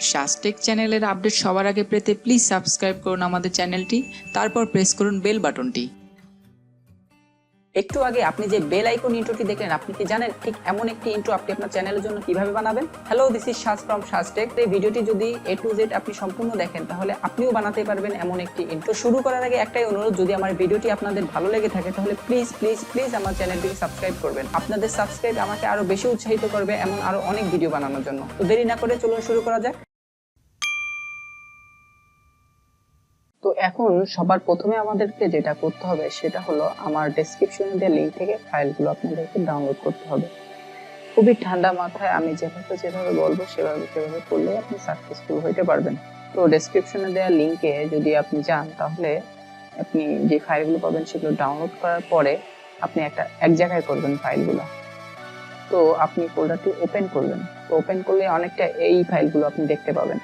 শাস্টেক চ্যানেলের আপডেট সবার আগে পেতে প্লিজ সাবস্ক্রাইব করুন আমাদের চ্যানেলটি, তারপর প্রেস করুন বেল বাটনটি একটু আগে আপনি যে বেল আইকন ইন্ট্রোটি দেখলেন, আপনি কি জানেন ঠিক এমন একটি ইন্ট্রো আপনি আপনার চ্যানেলের জন্য কীভাবে বানাবেন? Hello this is Shas from Shastech এই ভিডিওটি যদি এ টু জেড আপনি সম্পূর্ণ দেখেন, তাহলে আপনিও বানাতে পারবেন এমন একটি ইন্ট্রো শুরু করার আগে একটাই অনুরোধ, যদি আমার ভিডিওটি আপনাদের ভালো লেগে থাকে, তাহলে প্লিজ প্লিজ প্লিজ আমার চ্যানেলটিকে সাবস্ক্রাইব করবেন। আপনাদের সাবস্ক্রাইব আমাকে আরও বেশি উৎসাহিত করবে এমন আরও অনেক ভিডিও বানানোর জন্য। তো দেরি না করে চলুন শুরু করা যাক। তো এখন সবার প্রথমে আমাদেরকে যেটা করতে হবে সেটা হলো আমার ডেসক্রিপশনে দেওয়া লিঙ্ক থেকে ফাইলগুলো আপনাদেরকে ডাউনলোড করতে হবে। খুবই ঠান্ডা মাথায় আমি যেভাবে যেভাবে বলব সেভাবে সেভাবে করলে আপনি সাকসেসফুল হইতে পারবেন। তো ডেসক্রিপশনে দেওয়া লিঙ্কে যদি আপনি যান তাহলে আপনি যে ফাইলগুলো পাবেন সেগুলো ডাউনলোড করার পরে আপনি একটা, এক জায়গায় করবেন ফাইলগুলো তো আপনি ফোল্ডারটি ওপেন করবেন। তো ওপেন করলে অনেকটা এই ফাইলগুলো আপনি দেখতে পাবেন।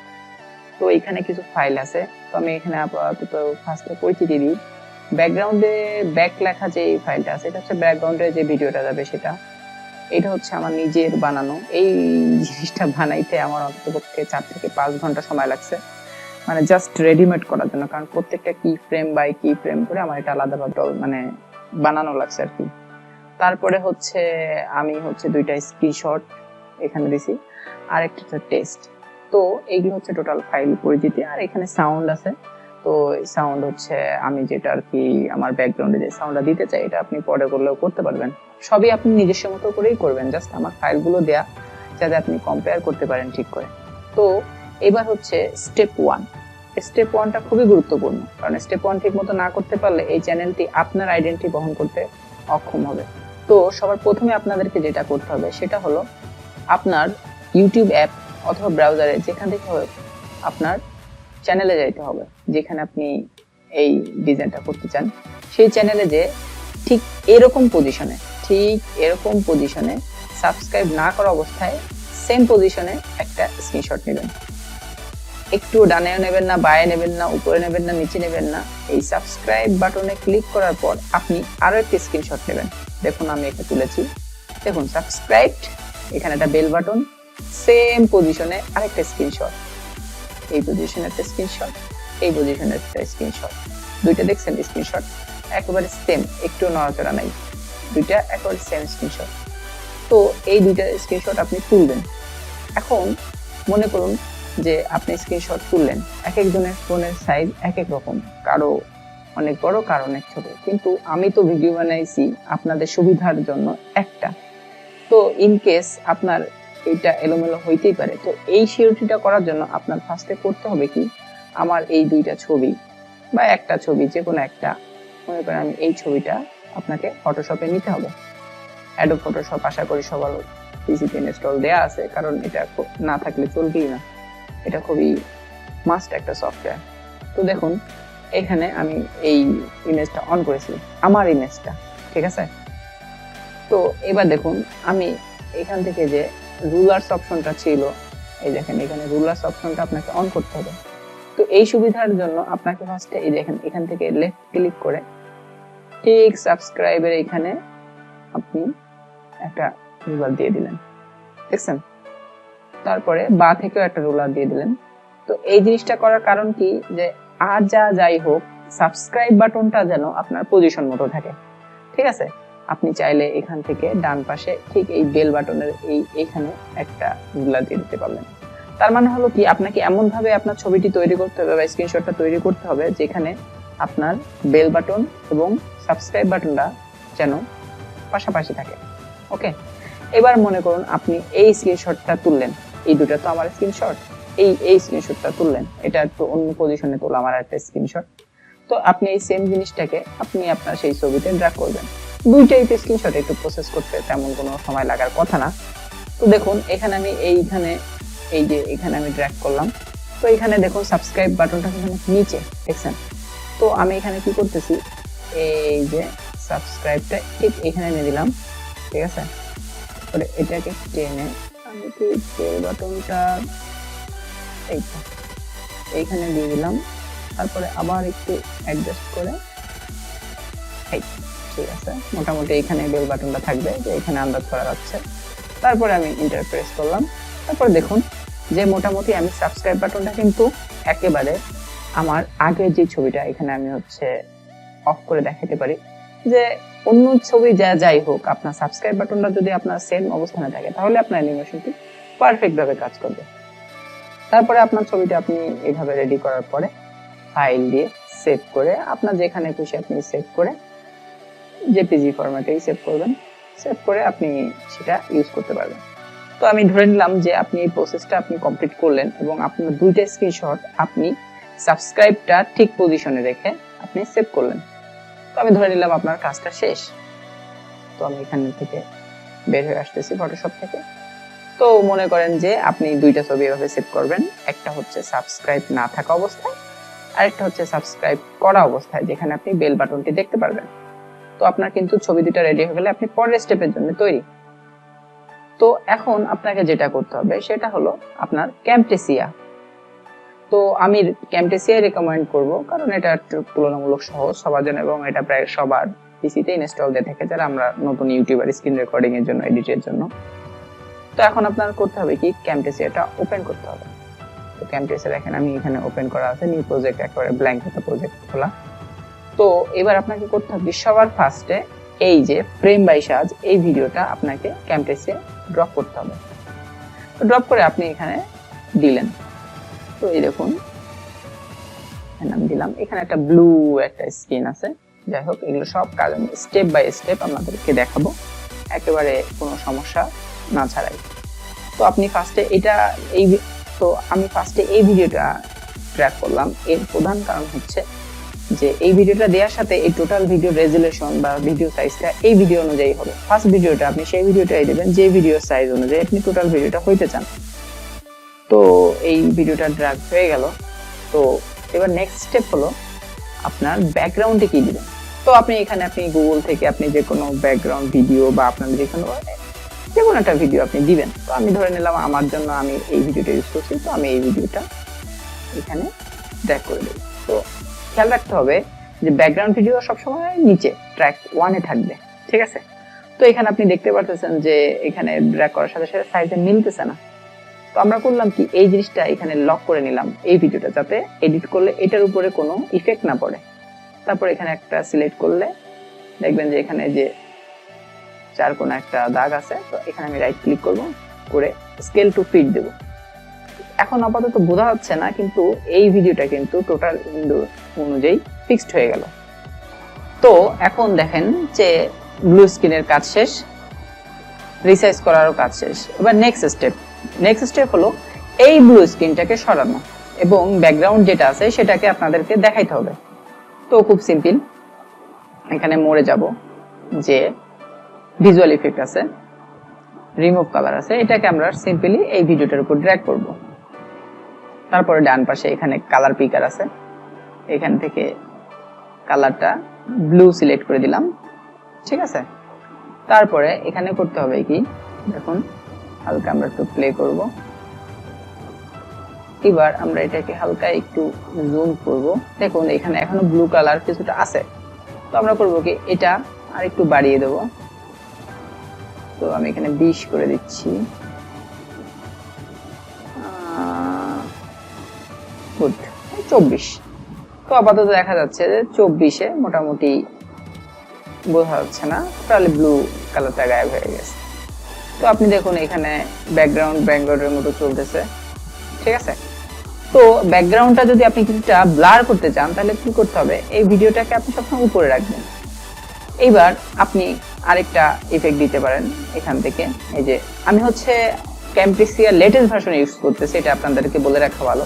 তো এখানে কিছু ফাইল আছে। তো আমি এখানে আপাতত ফার্স্টে পরিচিতি দিই। ব্যাকগ্রাউন্ডে ব্যাক লেখা যে ফাইলটা আছে, এটা হচ্ছে ব্যাকগ্রাউন্ডে যে ভিডিওটা যাবে সেটা। এটা হচ্ছে আমার নিজের বানানো। এই জিনিসটা বানাইতে আমার অন্ততপক্ষে চার থেকে পাঁচ ঘণ্টা সময় লাগছে। মানে জাস্ট রেডিমেড করার জন্য। কারণ প্রত্যেকটা কি ফ্রেম বাই কি ফ্রেম করে আমার এটা আলাদাভাবে মানে বানানো লাগছে আর কি। তারপরে হচ্ছে আমি হচ্ছে দুইটা স্ক্রিনশট এখানে দিছি। আর একটা হচ্ছে টেস্ট তো এইগুলো হচ্ছে টোটাল ফাইল পরিচিতি, আর এখানে সাউন্ড আছে। তো সাউন্ড হচ্ছে আমি যেটা আর কি আমার ব্যাকগ্রাউন্ডে যে সাউন্ডটা দিতে চাই, এটা আপনি পরে করলেও করতে পারবেন। সবই আপনি নিজস্ব মতো করেই করবেন জাস্ট আমার ফাইলগুলো দেয়া, যাতে আপনি কম্পেয়ার করতে পারেন ঠিক করে। তো এবার হচ্ছে স্টেপ ওয়ান স্টেপ ওয়ানটা খুবই গুরুত্বপূর্ণ, কারণ স্টেপ ওয়ান ঠিক মতো না করতে পারলে এই চ্যানেলটি আপনার আইডেন্টি বহন করতে অক্ষম হবে। তো সবার প্রথমে আপনাদেরকে যেটা করতে হবে, সেটা হলো আপনার ইউটিউব অ্যাপ অথবা ব্রাউজারে যেখান থেকে আপনার চ্যানেলে যাইতে হবে, যেখানে আপনি এই ডিজাইনটা করতে চান, সেই চ্যানেলে যে ঠিক এরকম পজিশনে ঠিক এরকম পজিশনে সাবস্ক্রাইব না করা অবস্থায় সেম পজিশনে একটা স্ক্রিনশট নেবেন। একটু ডানেও নেবেন না, বায়ে নেবেন না, উপরে নেবেন না, নিচে নেবেন না, এই সাবস্ক্রাইব বাটনে ক্লিক করার পর আপনি আরও একটি স্ক্রিনশট নেবেন। দেখুন, আমি এটা তুলেছি। দেখুন সাবস্ক্রাইব এখানে একটা বেল বাটন সেম পজিশনে আরেকটা স্ক্রিনশট এই পজিশনে একটা স্ক্রিনশট এই পজিশনে একটা স্ক্রিনশট দুইটা দেখছেন স্ক্রিনশট একেবারে সেম একটু নড়াচড়া নাই। দুইটা একেবারে সেম স্ক্রিনশট তো এই দুইটা স্ক্রিনশট আপনি তুলবেন। এখন মনে করুন যে আপনি স্ক্রিনশট তুললেন এক একজনের ফোনের সাইজ এক এক রকম, কারও অনেক বড়, কারও অনেক ছোট। কিন্তু আমি তো ভিডিও বানাইছি আপনাদের সুবিধার জন্য একটা। তো ইন কেস আপনার এটা এলোমেলো হইতেই পারে। তো এই শিরোটিটা করার জন্য আপনার ফার্স্টে করতে হবে কি, আমার এই দুইটা ছবি বা একটা ছবি যে কোনো একটা, মনে করেন আমি এই ছবিটা আপনাকে ফটোশপে নিতে হবে। অ্যাডো ফটোশপ আশা করি সবার পিসিতে ইনস্টল দেয়া আছে, কারণ এটা না থাকলে চলবেই না। এটা খুবই মাস্ট একটা সফটওয়্যার তো দেখুন, এখানে আমি এই ইমেজটা অন করেছি, আমার ইমেজটা ঠিক আছে? তো এবার দেখুন, আমি এখান থেকে যে রুলার্স অপশনটা ছিল। এই দেখেন, এখানে রুলার্স অপশনটা আপনাকে অন করতে হবে। তো এই সুবিধার জন্য আপনাকে ফার্স্টে এই দেখেন, এখান থেকে লেফট ক্লিক করে ঠিক সাবস্ক্রাইবের এখানে আপনি একটা রুলার দিয়ে দিলেন। দেখছেন? তারপরে বা থেকেও একটা রুলার দিয়ে দিলেন। তো এই জিনিসটা করার কারণ কি? যে আর যা যাই হোক সাবস্ক্রাইব বাটনটা যেন আপনার পজিশন মতো থাকে। ঠিক আছে? আপনি চাইলে এখান থেকে ডান পাশে ঠিক এই বেল বাটনের এই এখানে একটা রুলার দিয়ে দিতে পারলেন। তার মানে হলো কি? আপনাকে এমন ভাবে আপনার ছবিটি তৈরি করতে হবে বা স্ক্রিনশটটা তৈরি করতে হবে যেখানে আপনার বেল বাটন এবং সাবস্ক্রাইব বাটনটা যেন পাশাপাশি থাকে। ওকে? এবার মনে করুন আপনি এই স্ক্রিনশটটা তুললেন। এই দুটো তো আমার স্ক্রিনশট। এই এই স্ক্রিনশটটা তুললেন। এটা একটু অন্য পজিশনে তোলা আমার একটা স্ক্রিনশট। তো আপনি এই সেম জিনিসটাকে আপনি আপনার সেই ছবিতে ড্র্যাগ করবেন। দুইটাই স্ক্রিনশট একটু প্রসেস করতে তেমন কোনো সময় লাগার কথা না। তো দেখুন এখানে আমি এইখানে এই যে এখানে আমি ড্র্যাগ করলাম। তো এখানে দেখুন সাবস্ক্রাইব বাটনটা এখানে নিচে দেখছেন? তো আমি এখানে কি করতেছি? এই যে সাবস্ক্রাইবটা ঠিক এখানে নিয়ে দিলাম ঠিক আছে? তারপরে এটাকে টেনে আমি কি প্লে বাটনটা এই তো, এইখানে দিয়ে দিলাম। তারপরে আবার একটু অ্যাডজাস্ট করে ঠিক আছে। মোটামুটি এখানে বেল বাটনটা থাকবে যে এখানে আন্দাজ করা যাচ্ছে তারপরে আমি ইন্টার প্রেস করলাম। তারপরে দেখুন যে মোটামুটি আমি সাবস্ক্রাইব বাটনটা কিন্তু একেবারে আমার আগের যে ছবিটা, এখানে আমি হচ্ছে অফ করে দেখাতে পারি। যে অন্য ছবি যা যাই হোক, আপনার সাবস্ক্রাইব বাটনটা যদি আপনার সেম অবস্থানে থাকে, তাহলে আপনার অ্যানিমেশনটি পারফেক্ট ভাবে কাজ করবে। তারপরে আপনার ছবিটা আপনি এইভাবে রেডি করার পরে ফাইল দিয়ে সেভ করে, আপনার যেখানে খুশি আপনি সেভ করে জেপিজি ফরম্যাটেই সেভ করবেন। সেভ করে আপনি সেটা ইউজ করতে পারবেন। তো আমি ধরে নিলাম যে আপনি এই প্রসেসটা আপনি কমপ্লিট করলেন এবং আপনার দুইটা স্ক্রিনশট আপনি সাবস্ক্রাইবটা ঠিক পজিশনে রেখে আপনি সেভ করলেন। তো আমি ধরে নিলাম আপনার কাজটা শেষ। তো আমি এখান থেকে বের হয়ে আসতেছি ফটোশপ থেকে। তো মনে করেন যে আপনি দুইটা ছবি এভাবে সেভ করবেন। একটা হচ্ছে সাবস্ক্রাইব না থাকা অবস্থায়, আরেকটা হচ্ছে সাবস্ক্রাইব করা অবস্থায়, যেখানে আপনি বেল বাটনটি দেখতে পারবেন। তো আপনার কিন্তু ছবি দুটা রেডি হয়ে গেলে আপনি পরের স্টেপের জন্য তৈরি। তো এখন আপনাকে যেটা করতে হবে সেটা হলো আপনার ক্যাম্পটেসিয়া তো আমি ক্যাম্পটেসিয়া রেকমেন্ড করব কারণ এটা তুলনামূলক সহজ, সবার জন্য এবং এটা প্রায় সবার পিসিতে ইনস্টল দিয়ে থাকে যারা আমরা নতুন ইউটিউবার স্ক্রিন রেকর্ডিং এর জন্য এডিটের জন্য। তো এখন আপনার করতে হবে কি? ক্যাম্পটেসিয়াটা ওপেন করতে হবে। তো ক্যাম্পটেসিয়া দেখেন, আমি এখানে ওপেন করা আছে নিউ প্রজেক্ট একেবারে ব্ল্যাঙ্ক একটা প্রজেক্ট খোলা। তো এবার আপনাকে করতে হবে সবার ফার্স্টে এই যে ফ্রেম বাই সাজ, এই ভিডিওটা আপনাকে ক্যাম্পটেসে ড্রপ করতে হবে। তো ড্রপ করে আপনি এখানে দিলেন। তো এই দেখুন আমি দিলাম। এখানে একটা ব্লু একটা স্ক্রিন আছে। যাই হোক, এগুলো সব কাজ আমি স্টেপ বাই স্টেপ আপনাদেরকে দেখাবো। একেবারে কোনো সমস্যা না ছাড়াই। তো আপনি ফার্স্টে এটা এই, তো আমি ফার্স্টে এই ভিডিওটা ট্র্যাক করলাম। এর প্রধান কারণ হচ্ছে যে এই ভিডিওটা দেওয়ার সাথে এই টোটাল ভিডিও রেজুলেশন বা ভিডিও সাইজটা এই ভিডিও অনুযায়ী হবে। ফার্স্ট ভিডিওটা আপনি সেই ভিডিওটাই দেবেন, যে ভিডিও সাইজ অনুযায়ী আপনি টোটাল ভিডিওটা হইতে চান। তো এই ভিডিওটা ড্রাগ হয়ে গেল। তো এবার নেক্সট স্টেপ হলো আপনার ব্যাকগ্রাউন্ডে কি দিবেন। তো আপনি এখানে আপনি গুগল থেকে আপনি যে কোনো ব্যাকগ্রাউন্ড ভিডিও বা আপনার যে কোনো যে কোনো একটা ভিডিও আপনি দিবেন। তো আমি ধরে নিলাম আমার জন্য আমি এই ভিডিওটা ইউজ করছি, তো আমি এই ভিডিওটা এখানে ড্র্যাগ করে দেবো। তো খেয়াল রাখতে হবে যে ব্যাকগ্রাউন্ড ভিডিও সবসময় নিচে ট্র্যাক ওয়ানে থাকবে, ঠিক আছে? তো এখানে আপনি দেখতে পারতেছেন যে এখানে ড্র্যাগ করার সাথে সাথে সাইজে মিলতেছে না। তো আমরা করলাম কি, এই জিনিসটা এখানে লক করে নিলাম এই ভিডিওটা যাতে এডিট করলে এটার উপরে কোনো ইফেক্ট না পড়ে। তারপর এখানে একটা সিলেক্ট করলে দেখবেন যে এখানে যে চার কোনো একটা দাগ আছে, তো এখানে আমি রাইট ক্লিক করব, করে স্কেল টু ফিট দেব। এখন আপাতত বোঝা যাচ্ছে না, কিন্তু এই ভিডিওটা কিন্তু টোটাল অনুযায়ী ফিক্সড হয়ে গেল। তো এখন দেখেন যে ব্লু স্ক্রিনের কাজ শেষ রিসাইজ করারও কাজ শেষ। এবার নেক্সট স্টেপ নেক্সট স্টেপ হলো এই ব্লু স্ক্রিনটাকে সরানো এবং ব্যাকগ্রাউন্ড যেটা আছে সেটাকে আপনাদেরকে দেখাইতে হবে। তো খুব সিম্পল এখানে মরে যাব যে ভিজুয়াল ইফেক্ট আছে রিমুভ কালার আছে, এটাকে আমরা সিম্পলি এই ভিডিওটার উপর ড্র্যাগ করব। তারপরে ডান পাশে এখানে কালার পিকার আছে। এখান থেকে কালারটা ব্লু সিলেক্ট করে দিলাম। ঠিক আছে? তারপরে এখানে করতে হবে কি? দেখুন, হালকা আমরা একটু প্লে করব। এবার আমরা এটাকে হালকা একটু জুম করব। দেখুন, এখানে এখনও ব্লু কালার কিছুটা আছে। তো আমরা করব কি? এটা আর একটু বাড়িয়ে দেব। তো আমি এখানে বিশ করে দিচ্ছি। চব্বিশ। তো আপাতত দেখা যাচ্ছে যে চব্বিশে মোটামুটি বোঝা যাচ্ছে না। তাহলে ব্লু কালারটা গায়েব হয়ে গেছে। তো আপনি দেখুন এখানে ব্যাকগ্রাউন্ড ব্যাকগ্রাউন্ডের মতো চলতেছে। ঠিক আছে? তো ব্যাকগ্রাউন্ডটা যদি আপনি কিছুটা ব্লার করতে চান, তাহলে কি করতে হবে? এই ভিডিওটাকে আপনি সবসময় উপরে রাখবেন। এইবার আপনি আরেকটা ইফেক্ট দিতে পারেন এখান থেকে। এই যে, আমি হচ্ছে ক্যাম্পেসিয়া লেটেস্ট ভার্সন ইউজ করতেছি, এটা আপনাদেরকে বলে রাখা ভালো।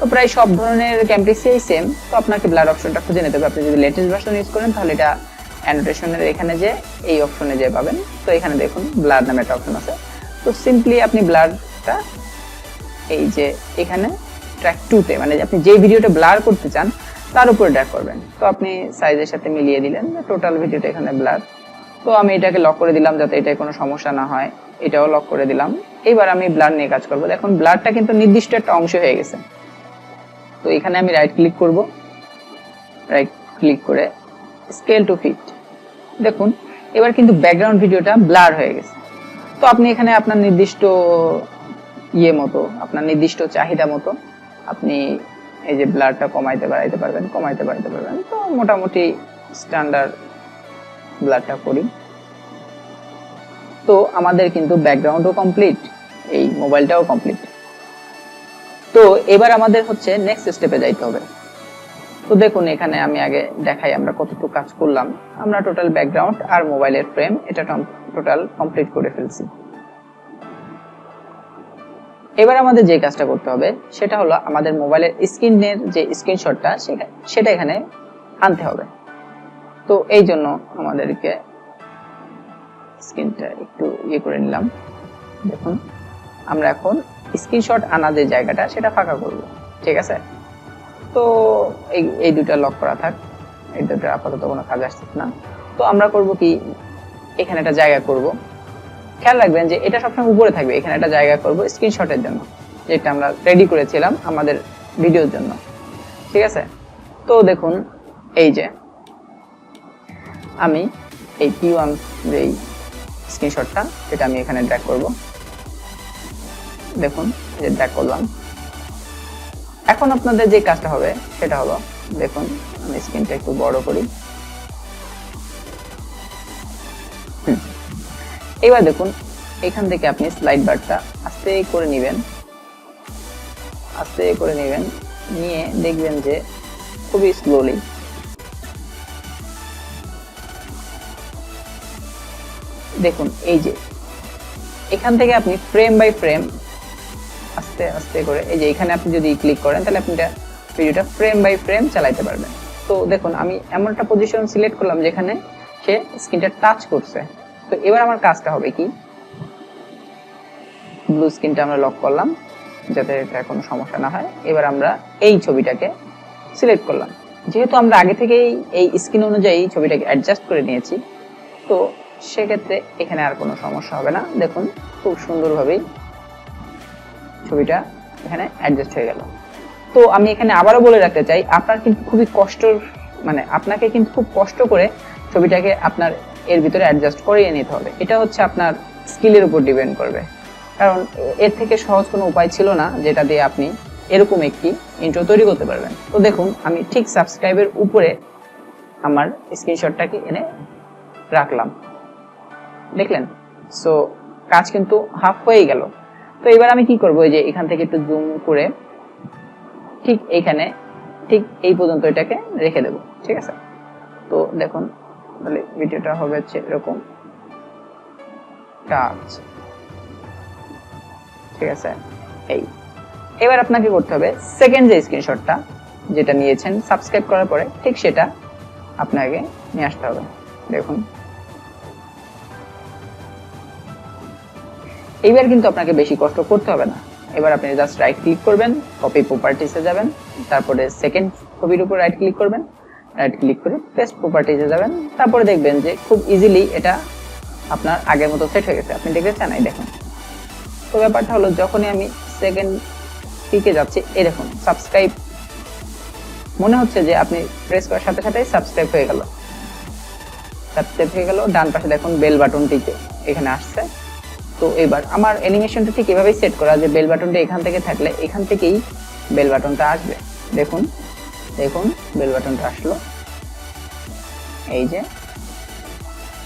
তো প্রায় সব ধরনের ক্যাম্পেসিয়াই সেম তো আপনাকে ব্লার অপশনটা খুঁজে নিতে হবে। আপনি যদি লেটেস্ট ভার্সন ইউজ করেন, তাহলে এটা অ্যানোটেশনের এখানে যে এই অপশনে যে পাবেন। তো এখানে দেখুন ব্লার নামে একটা অপশন আছে। তো সিম্পলি আপনি ব্লারটা এই যে এখানে ট্র্যাক টুতে মানে আপনি যে ভিডিওটা ব্লার করতে চান, তার উপরে ড্র্যাগ করবেন। তো আপনি সাইজের সাথে মিলিয়ে দিলেন টোটাল ভিডিওটা এখানে ব্লার তো আমি এটাকে লক করে দিলাম যাতে এটা কোনো সমস্যা না হয়। এটাও লক করে দিলাম। এবার আমি ব্লার নিয়ে কাজ করব। দেখুন ব্লারটা কিন্তু নির্দিষ্ট একটা অংশ হয়ে গেছে। তো এখানে আমি রাইট ক্লিক করব। রাইট ক্লিক করে স্কেল টু ফিট দেখুন, এবার কিন্তু ব্যাকগ্রাউন্ড ভিডিওটা ব্লার হয়ে গেছে। তো আপনি এখানে আপনার নির্দিষ্ট ইয়ে মতো, আপনার নির্দিষ্ট চাহিদা মতো আপনি এই যে ব্লাডটা কমাইতে বাড়াইতে পারবেন, কমাইতে বাড়াইতে পারবেন। তো মোটামুটি স্ট্যান্ডার্ড ব্লাডটা করি। তো আমাদের কিন্তু ব্যাকগ্রাউন্ডও কমপ্লিট এই মোবাইলটাও কমপ্লিট তো এবার আমাদের হচ্ছে নেক্সট স্টেপে যাইতে হবে। তো দেখুন, এখানে আমি আগে দেখাই আমরা কতটুকু কাজ করলাম। আমরা টোটাল ব্যাকগ্রাউন্ড আর মোবাইলের ফ্রেম এটা টোটাল কমপ্লিট করে ফেলছি। এবার আমাদের যে কাজটা করতে হবে, সেটা হলো আমাদের মোবাইলের স্ক্রিনের যে স্ক্রিনশটটা সেটা এখানে আনতে হবে। তো এই জন্য আমাদেরকে স্ক্রিনটা একটু ইয়ে করে নিলাম। দেখুন, আমরা এখন স্ক্রিনশট আনা যে জায়গাটা, সেটা ফাঁকা করব। ঠিক আছে? তো এই এই দুটা লক করা থাক। এই দুটো আপাতত কোনো কাজ আসছে না। তো আমরা করব কি? এখানে একটা জায়গা করব। খেয়াল রাখবেন যে এটা সবসময় উপরে থাকবে। এখানে একটা জায়গা করব স্ক্রিনশটের জন্য, যেটা আমরা রেডি করেছিলাম আমাদের ভিডিওর জন্য। ঠিক আছে? তো দেখুন, এই যে আমি এই পি ওয়ান যেই স্ক্রিনশটটা সেটা আমি এখানে ড্র্যাগ করব। দেখুন যে করলাম। এখন আপনাদের যে কাজটা হবে, সেটা হলো, দেখুন, আমি স্ক্রিনটা একটু বড় করি। এবার দেখুন, এখান থেকে আপনি স্লাইড বারটা আস্তে করে নেবেন। আস্তে করে নেবেন, নিয়ে দেখবেন যে খুবই স্লোলি দেখুন, এই যে, এখান থেকে আপনি ফ্রেম বাই ফ্রেম আস্তে আস্তে করে। এই যে এখানে আপনি যদি ক্লিক করেন, তাহলে আপনি এটা ভিডিওটা ফ্রেম বাই ফ্রেম চালাইতে পারবেন। তো দেখুন, আমি এমন একটা পজিশন সিলেক্ট করলাম যেখানে সে স্ক্রিনটা টাচ করছে। তো এবার আমার কাজটা হবে কি? ব্লু স্ক্রিনটা আমরা লক করলাম, যাতে এটা কোনো সমস্যা না হয়। এবার আমরা এই ছবিটাকে সিলেক্ট করলাম। যেহেতু আমরা আগে থেকেই এই স্ক্রিন অনুযায়ী ছবিটাকে অ্যাডজাস্ট করে নিয়েছি, তো সেক্ষেত্রে এখানে আর কোনো সমস্যা হবে না। দেখুন, খুব সুন্দরভাবেই ছবিটা এখানে অ্যাডজাস্ট হয়ে গেল। তো আমি এখানে আবারও বলে রাখতে চাই, আপনার কিন্তু খুবই কষ্টর মানে আপনাকে কিন্তু খুব কষ্ট করে ছবিটাকে আপনার এর ভিতরে অ্যাডজাস্ট করিয়ে নিতে হবে। এটা হচ্ছে আপনার স্কিলের উপর ডিপেন্ড করবে। কারণ এর থেকে সহজ কোনো উপায় ছিল না, যেটা দিয়ে আপনি এরকম একটি ইন্ট্রো তৈরি করতে পারবেন। তো দেখুন, আমি ঠিক সাবস্ক্রাইবের উপরে আমার স্ক্রিনশটটাকে এনে রাখলাম। দেখলেন? সো কাজ কিন্তু হাফ হয়ে গেল। তো এবার আমি কি করব? যে এখান থেকে একটু জুম করে ঠিক এইখানে, ঠিক এই পর্যন্ত এটাকে রেখে দেব, ঠিক আছে? তো দেখুন, তাহলে ভিডিওটা হবে হচ্ছে এরকম। ঠিক আছে? এই। এবার আপনাকে করতে হবে সেকেন্ড যে স্ক্রিনশটটা যেটা নিয়েছেন সাবস্ক্রাইব করার পরে ঠিক সেটা আপনাকে নিয়ে আসতে হবে। দেখুন। এইবার কিন্তু আপনাকে বেশি কষ্ট করতে হবে না। এবার আপনি জাস্ট রাইট ক্লিক করবেন কপি প্রপার্টিসে যাবেন, তারপরে সেকেন্ড ছবির উপর রাইট ক্লিক করবেন রাইট ক্লিক করে পেস্ট প্রপার্টিসে যাবেন, তারপরে দেখবেন যে খুব ইজিলি এটা আপনার আগের মতো সেট হয়ে গেছে। আপনি দেখেছেন? এই দেখুন। তো ব্যাপারটা হলো, যখনই আমি সেকেন্ড ক্লিকে যাচ্ছি, এই দেখুন সাবস্ক্রাইব মনে হচ্ছে যে আপনি প্রেস করার সাথে সাথেই সাবস্ক্রাইব হয়ে গেল। সাবস্ক্রাইব হয়ে গেল, ডান পাশে দেখুন বেল বাটনটিতে এখানে আসছে। তো এবার আমার অ্যানিমেশনটা ঠিক এভাবেই সেট করা যে বেল বাটনটা এখান থেকে থাকলে এখান থেকেই বেল বাটনটা আসবে। দেখুন দেখুন বেল বাটনটা আসলো। এই যে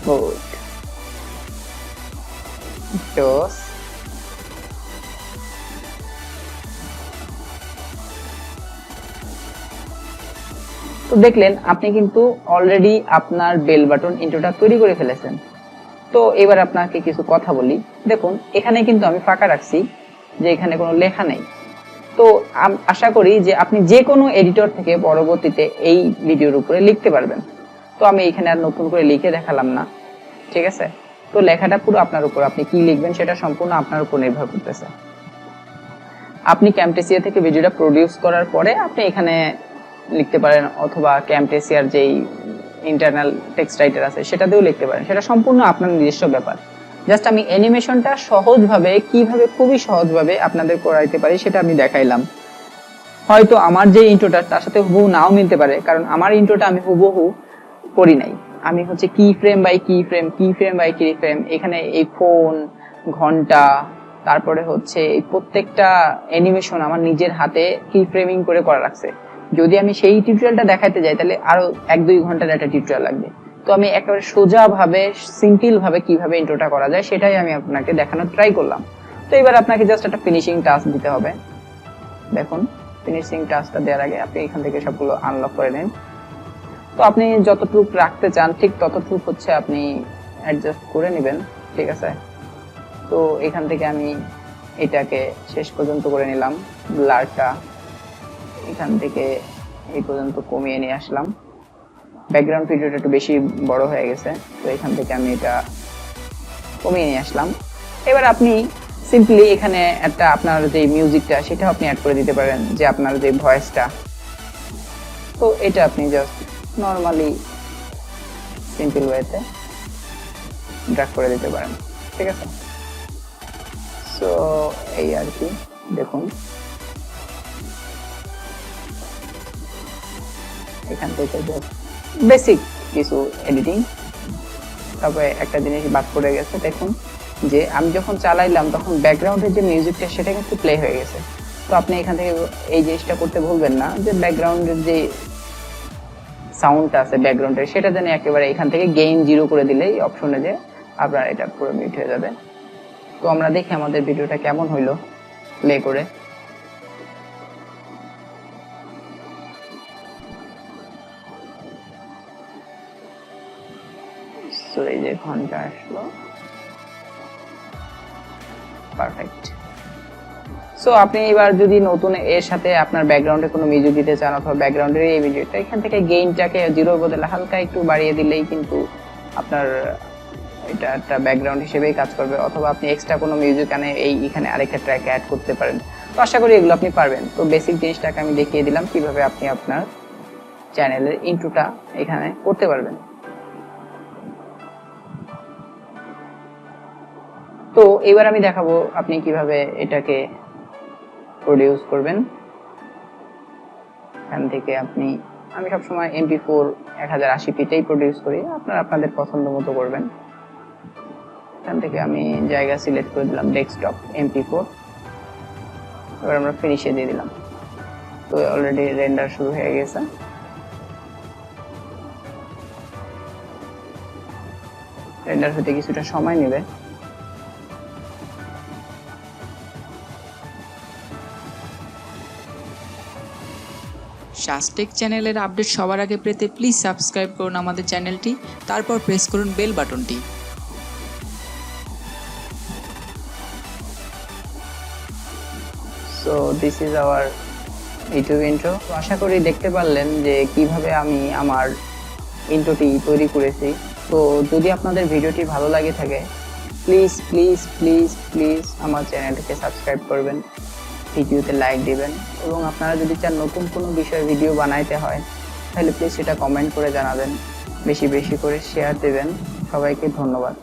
গুড জোস তো দেখলেন, আপনি কিন্তু অলরেডি আপনার বেল বাটন ইন্ট্রোটা তৈরি করে ফেলেছেন। তো এবার আপনাকে কিছু কথা বলি। দেখুন, এখানে কিন্তু আমি ফাঁকা রাখছি যে এখানে কোনো লেখা নেই। তো আশা করি যে আপনি যে কোনো এডিটর থেকে পরবর্তীতে এই ভিডিওর উপরে লিখতে পারবেন। তো আমি এখানে আর নতুন করে লিখে দেখালাম না। ঠিক আছে? তো লেখাটা পুরো আপনার উপর, আপনি কি লিখবেন সেটা সম্পূর্ণ আপনার উপর নির্ভর করতেছে। আপনি ক্যাম্পটেসিয়া থেকে ভিডিওটা প্রডিউস করার পরে আপনি এখানে লিখতে পারেন, অথবা ক্যাম্পটেসিয়ার যেই ইন্টারনাল টেক্সট রাইটার আছে সেটা দিয়েও লিখতে পারেন। সেটা সম্পূর্ণ আপনার নিজস্ব ব্যাপার। জাস্ট আমি অ্যানিমেশনটা সহজভাবে, কীভাবে, খুবই সহজভাবে আপনাদের করাইতে পারি, সেটা আমি দেখাইলাম। হয়তো আমার যে ইন্ট্রোটা তার সাথে হুবহু নাও মিলতে পারে, কারণ আমার ইন্ট্রোটা আমি হুবহু করি নাই। আমি হচ্ছে key frame by key frame key frame by key frame এখানে এই ফোন ঘণ্টা, তারপরে হচ্ছে প্রত্যেকটা অ্যানিমেশন আমার নিজের হাতে কি ফ্রেমিং করে করা রাখছে। যদি আমি সেই টিউটোরিয়ালটা দেখাতে যাই, তাহলে আরও এক দুই ঘণ্টার একটা টিউটোরিয়াল লাগবে। তো আমি একেবারে সোজা ভাবে সিম্পল ভাবে কীভাবে ইন্ট্রোটা করা যায়, সেটাই আমি আপনাকে দেখানোর ট্রাই করলাম। তো এবার আপনাকে জাস্ট একটা ফিনিশিং টাস্ক দিতে হবে। দেখুন ফিনিশিং টাস্কটা দেওয়ার আগে আপনি এখান থেকে সবগুলো আনলক করে নিন। তো আপনি যতটুক রাখতে চান, ঠিক ততটুক হচ্ছে আপনি অ্যাডজাস্ট করে নেবেন, ঠিক আছে? তো এখান থেকে আমি এটাকে শেষ পর্যন্ত করে নিলাম ব্লারটা এখান থেকে এই পর্যন্ত কমিয়ে নিয়ে আসলাম। ব্যাকগ্রাউন্ড ভিডিওটা একটু বেশি বড় হয়ে গেছে, তো এখান থেকে আমি এটা কমিয়ে নিয়ে আসলাম। এবার আপনি সিম্পলি এখানে একটা আপনার যে মিউজিকটা সেটা আপনি অ্যাড করে দিতে পারেন, যে আপনার যে ভয়েসটা তো এটা আপনি জাস্ট নর্মালি সিম্পল ওয়েতে ড্রাগ করে দিতে পারেন, ঠিক আছে? সো এই আর কি, দেখুন। এখান থেকে বেসিক কিছু এডিটিং তারপরে একটা জিনিস বাদ পড়ে গেছে, দেখুন যে আমি যখন চালাইলাম তখন ব্যাকগ্রাউন্ডের যে মিউজিকটা সেটা কিন্তু প্লে হয়ে গেছে। তো আপনি এখান থেকে এই জিনিসটা করতে ভুলবেন না যে ব্যাকগ্রাউন্ডের যে সাউন্ডটা আছে ব্যাকগ্রাউন্ডের সেটা যেন একেবারে এখান থেকে গেইন জিরো করে দিলেই অপশনে যে আপনার এটা পুরো মিউট হয়ে যাবে। তো আমরা দেখি আমাদের ভিডিওটা কেমন হইল প্লে করে। এই যে ঘণ্টা আসলো পারফেক্ট সো আপনি এবার যদি নতুন এর সাথে আপনার ব্যাকগ্রাউন্ডে কোনো মিউজিক দিতে চান অথবা ব্যাকগ্রাউন্ডের এই মিউজিকটা এখান থেকে গেইনটাকে জিরোর বদলে হালকা একটু বাড়িয়ে দিলেই কিন্তু আপনার এটা একটা ব্যাকগ্রাউন্ড হিসেবেই কাজ করবে। অথবা আপনি এক্সট্রা কোনো মিউজিক আনে, এই এখানে আরেকটা ট্র্যাক অ্যাড করতে পারেন। তো আশা করি এগুলো আপনি পারবেন। তো বেসিক জিনিসটাকে আমি দেখিয়ে দিলাম কীভাবে আপনি আপনার চ্যানেলের ইন্ট্রোটা এখানে করতে পারবেন। এবার আমি দেখাবো আপনি কীভাবে এটাকে প্রডিউস করবেন। এখান থেকে আপনি, আমি সবসময় এমপি ফোর এক হাজার আশি পিতেই প্রডিউস করি, আপনারা আপনাদের পছন্দ মতো করবেন। এখান থেকে আমি জায়গা সিলেক্ট করে দিলাম ডেস্কটপ এমপি ফোর এবার আমরা ফিনিশে দিয়ে দিলাম। তো অলরেডি রেন্ডার শুরু হয়ে গেছে। রেন্ডার হতে কিছুটা সময় নেবে। শাস্টেক চ্যানেলের আপডেট সবার আগে পেতে প্লিজ সাবস্ক্রাইব করুন আমাদের চ্যানেলটি, তারপর প্রেস করুন বেল বাটনটি। So this is our YouTube intro আশা করি দেখতে পারলেন যে কীভাবে আমি আমার ইন্ট্রোটি তৈরি করেছি। তো যদি আপনাদের ভিডিওটি ভালো লাগে থাকে প্লিজ প্লিজ প্লিজ প্লিজ আমার চ্যানেলটিকে সাবস্ক্রাইব করবেন। ভিডিওতে লাইক দিবেন এবং আপনারা যদি চান নতুন কোনো বিষয়ে ভিডিও বানাইতে হয়, তাহলে প্লিজ সেটা কমেন্ট করে জানাবেন। বেশি বেশি করে শেয়ার দেবেন। সবাইকে ধন্যবাদ।